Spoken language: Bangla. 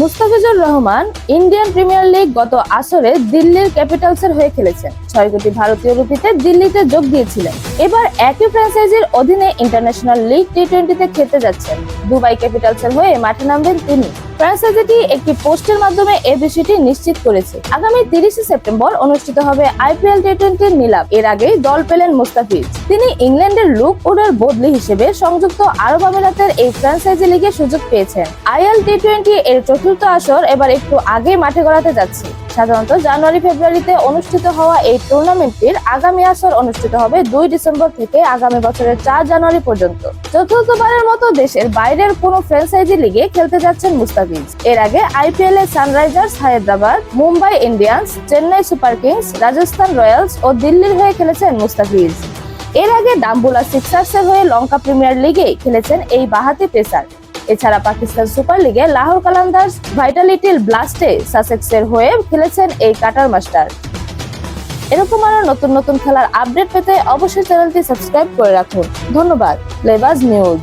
Mustafizur Rahman Indian Premier League গত আসরে দিল্লির ক্যাপিটালসের হয়ে খেলেছেন। ছয় কোটি ভারতীয় রুপিতে দিল্লিতে যোগ দিয়েছিলেন। এবার একই ফ্র্যাঞ্চাইজির অধীনে ইন্টারন্যাশনাল লিগ টি টোয়েন্টিতে খেলতে যাচ্ছেন। দুবাই ক্যাপিটালসের হয়ে মাঠে নামবেন তিনি। ফ্র্যাঞ্চাইজিটি একটি পোস্টের মাধ্যমে এই বিষয়টি নিশ্চিত করেছে। আগামী তিরিশে সেপ্টেম্বর অনুষ্ঠিত হবে আইপিএল টি টোয়েন্টির নিলাম এর আগেই দল পেলেন মুস্তাফিজ। তিনি ইংল্যান্ডের লুক উডের বদলি হিসেবে সংযুক্ত আরব আমিরাতের এই ফ্র্যাঞ্চাইজি লিগে সুযোগ পেয়েছেন। আইএল টি টোয়েন্টি এর চতুর্থ আসর এবার একটু আগে মাঠে গড়াতে যাচ্ছে। সাধারণত জানুয়ারি, ফেব্রুয়ারিতে অনুষ্ঠিত হওয়া এই টুর্নামেন্টটির আগামী আসর অনুষ্ঠিত হবে দুই ডিসেম্বর থেকে আগামী বছরের চার জানুয়ারি পর্যন্ত। চতুর্থবারের মতো দেশের বাইরের কোনো ফ্র্যাঞ্চাইজি লিগে খেলতে যাচ্ছেন মুস্তাফিজ। এর আগে আইপিএল এ Sunrisers Hyderabad Mumbai Indians Chennai Super Kings Rajasthan Royals ও দিল্লির হয়ে খেলেছেন মুস্তাফিজ। এর আগে ডাম্বুলা সিক্সার্সের হয়ে লঙ্কা প্রিমিয়ার লিগে খেলেছেন এই বাহাতি পেসার। এছাড়া পাকিস্তান সুপার লিগে লাহোর কালান্দার্স ভাইটালিটিল ব্লাস্টে সাসেক্সের হয়ে খেলেছেন এই কাটার মাস্টার। এরকম আরও নতুন নতুন খেলার আপডেট পেতে অবশ্যই চ্যানেলটি সাবস্ক্রাইব করে রাখুন। ধন্যবাদ। লেবাজ নিউজ।